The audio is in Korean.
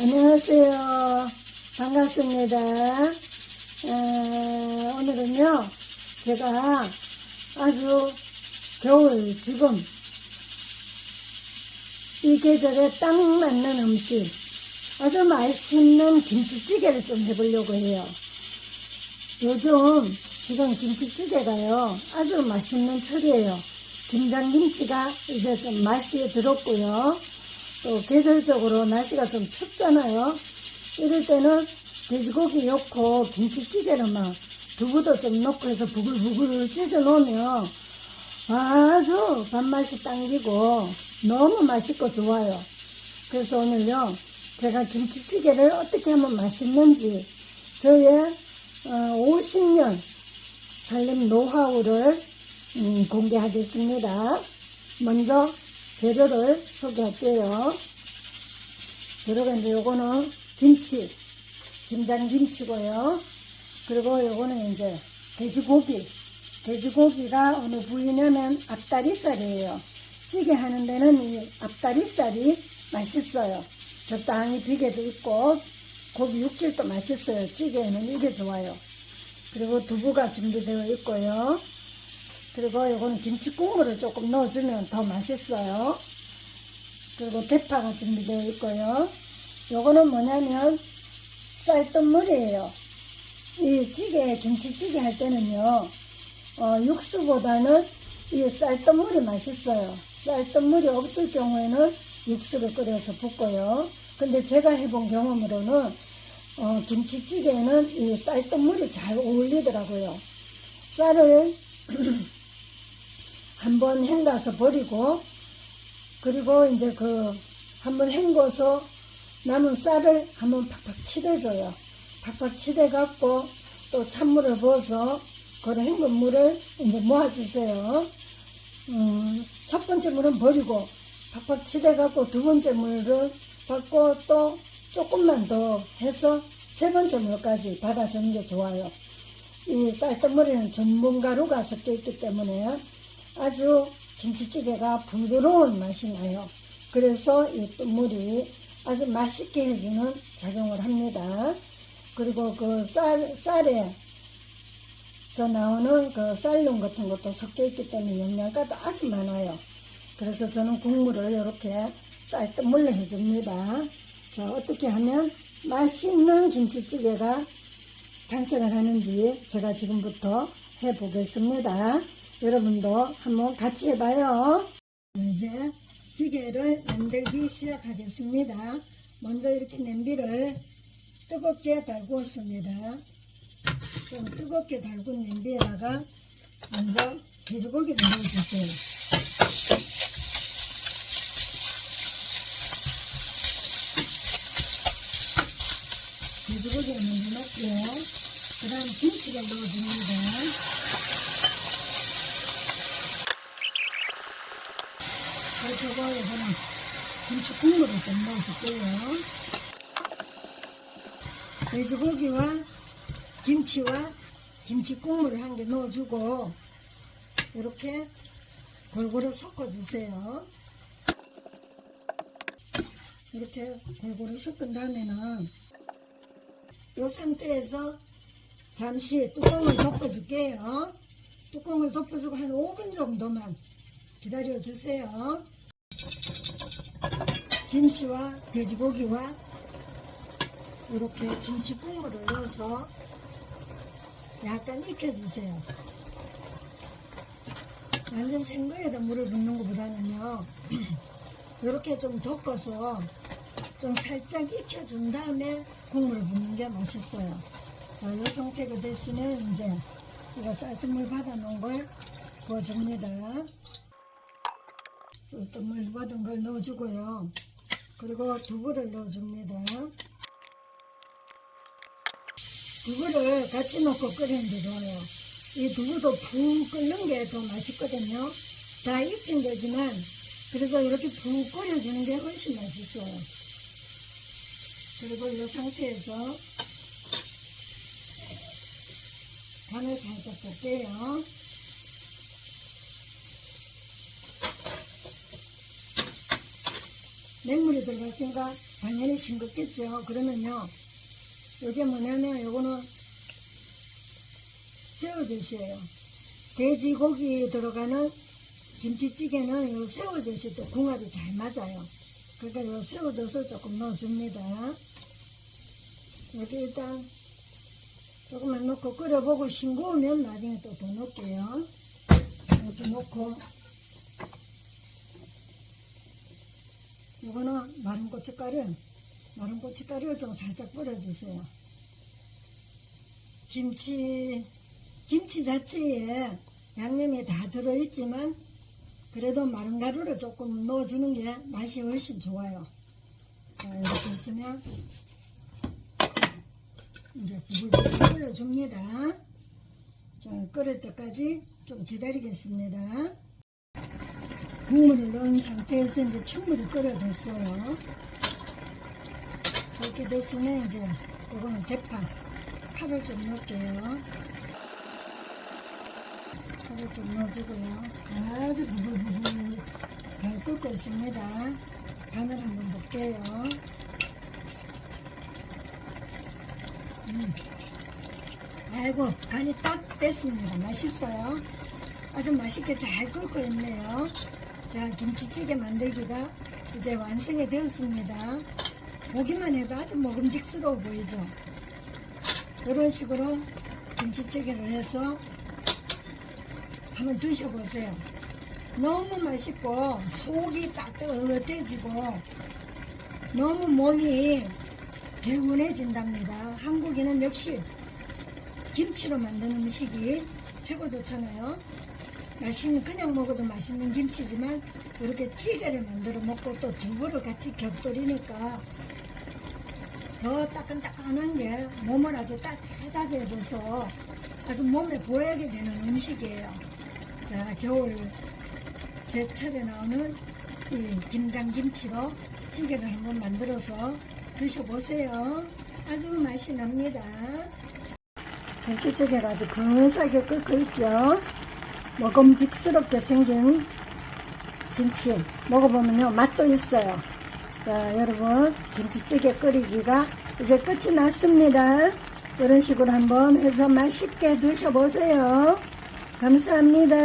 안녕하세요. 반갑습니다. 어, 오늘은요, 제가 아주 겨울 지금 이 계절에 딱 맞는 음식, 아주 맛있는 김치찌개를 좀 해보려고 해요. 요즘 지금 김치찌개가요, 아주 맛있는 철이에요. 김장김치가 이제 좀 맛이 들었고요. 또 계절적으로 날씨가 좀 춥잖아요. 이럴 때는 돼지고기 넣고 김치찌개를 막 두부도 좀 넣고 해서 부글부글 찢어 놓으면 아주 밥맛이 당기고 너무 맛있고 좋아요. 그래서 오늘요, 제가 김치찌개를 어떻게 하면 맛있는지 저의 50년 살림 노하우를 음, 공개하겠습니다. 먼저 재료를 소개할게요. 재료가 이제 요거는 김치, 김장김치고요. 그리고 요거는 이제 돼지고기. 돼지고기가 어느 부위냐면 앞다리살이에요. 찌개 하는 데는 이 앞다리살이 맛있어요. 적당히 비계도 있고 고기 육질도 맛있어요. 찌개에는 이게 좋아요. 그리고 두부가 준비되어 있고요. 그리고 요거는 김치 국물을 조금 넣어주면 더 맛있어요. 그리고 대파가 준비되어 있고요. 요거는 뭐냐면 쌀뜨물이에요. 이 찌개, 김치찌개 할 때는요, 어, 육수보다는 이 쌀뜨물이 맛있어요. 쌀뜨물이 없을 경우에는 육수를 끓여서 붓고요. 근데 제가 해본 경험으로는 어, 김치찌개에는 이 쌀뜨물이 잘 어울리더라고요. 쌀을 한번 헹가서 버리고 그리고 이제 그 한번 헹궈서 남은 쌀을 한번 팍팍 치대줘요. 팍팍 치대 갖고 또 찬물을 부어서 그 헹군 물을 이제 모아주세요. 음, 첫 번째 물은 버리고 팍팍 치대 갖고 두 번째 물을 받고 또 조금만 더 해서 세 번째 물까지 받아주는 게 좋아요. 이 쌀뜨물에는 전분가루가 섞여 있기 때문에 아주 김치찌개가 부드러운 맛이 나요. 그래서 이 물이 아주 맛있게 해주는 작용을 합니다. 그리고 그 쌀, 쌀에서 나오는 그 쌀용 같은 것도 섞여 있기 때문에 영양가도 아주 많아요. 그래서 저는 국물을 이렇게 쌀뜨물로 해줍니다. 자, 어떻게 하면 맛있는 김치찌개가 탄생을 하는지 제가 지금부터 해보겠습니다. 여러분도 한번 같이 해봐요. 이제 찌개를 만들기 시작하겠습니다. 먼저 이렇게 냄비를 뜨겁게 달구었습니다. 좀 뜨겁게 달군 냄비에다가 먼저 돼지고기를 넣어주세요. 돼지고기를 먼저 넣고요. 그 다음 김치를 넣어줍니다. 그리고 이거는 김치 국물을 좀 넣어줄게요. 돼지고기와 김치와 김치 국물을 한 개 넣어주고 이렇게 골고루 섞어주세요. 이렇게 골고루 섞은 다음에는 이 상태에서 잠시 뚜껑을 덮어줄게요. 뚜껑을 덮어주고 한 5분 정도만 기다려주세요. 김치와 돼지고기와 이렇게 김치 국물을 넣어서 약간 익혀주세요. 완전 생거에다 물을 붓는 것보다는요, 이렇게 좀 덮어서 좀 살짝 익혀준 다음에 국물을 붓는 게 맛있어요. 자, 이 상태가 됐으면 이제 이거 쌀뜨물 받아 놓은 걸 부어줍니다. 쌀뜨물 받은 걸 넣어주고요. 그리고 두부를 넣어줍니다. 두부를 같이 넣고 끓이는 게 좋아요. 이 두부도 푹 끓는 게 더 맛있거든요. 다 익힌 거지만 그래서 이렇게 푹 끓여주는 게 훨씬 맛있어요. 그리고 이 상태에서 간을 살짝 볼게요. 맹물이 들어갔으니까 당연히 싱겁겠죠. 그러면요. 이게 뭐냐면 요거는 새우젓이에요. 돼지고기 들어가는 김치찌개는 요 새우젓이 또 궁합이 잘 맞아요. 그러니까 요 새우젓을 조금 넣어줍니다. 이렇게 일단 조금만 넣고 끓여보고 싱거우면 나중에 또 더 넣을게요. 이렇게 넣고 이거는 마른 고춧가루 마른 고춧가루를 좀 살짝 뿌려주세요. 김치 김치 자체에 양념이 다 들어있지만 그래도 마른 가루를 조금 넣어주는 게 맛이 훨씬 좋아요. 자, 이렇게 있으면 이제 부글부글 끓여줍니다. 자, 끓을 때까지 좀 기다리겠습니다. 국물을 넣은 상태에서 이제 충분히 끓여줬어요. 이렇게 됐으면 이제 이거는 대파 파를 좀 넣을게요. 파를 좀 넣어주고요. 아주 부글부글 잘 끓고 있습니다. 간을 한번 볼게요. 음. 아이고 간이 딱 됐습니다. 맛있어요. 아주 맛있게 잘 끓고 있네요. 자 김치찌개 만들기가 이제 완성이 되었습니다. 보기만 해도 아주 먹음직스러워 보이죠. 이런 식으로 김치찌개를 해서 한번 드셔보세요. 너무 맛있고 속이 따뜻해지고 너무 몸이 개운해진답니다. 한국인은 역시 김치로 만든 음식이 최고 좋잖아요. 맛있는 그냥 먹어도 맛있는 김치지만 이렇게 찌개를 만들어 먹고 또 두부를 같이 곁들이니까 더 따끈따끈한 게 몸을 아주 따뜻하게 해줘서 아주 몸에 보약이 되는 음식이에요. 자 겨울 제철에 나오는 이 김장김치로 찌개를 한번 만들어서 드셔보세요. 아주 맛이 납니다. 김치찌개가 아주 근사하게 끓고 있죠. 먹음직스럽게 생긴 김치 먹어보면요 맛도 있어요. 자 여러분 김치찌개 끓이기가 이제 끝이 났습니다. 이런 식으로 한번 해서 맛있게 드셔보세요. 감사합니다.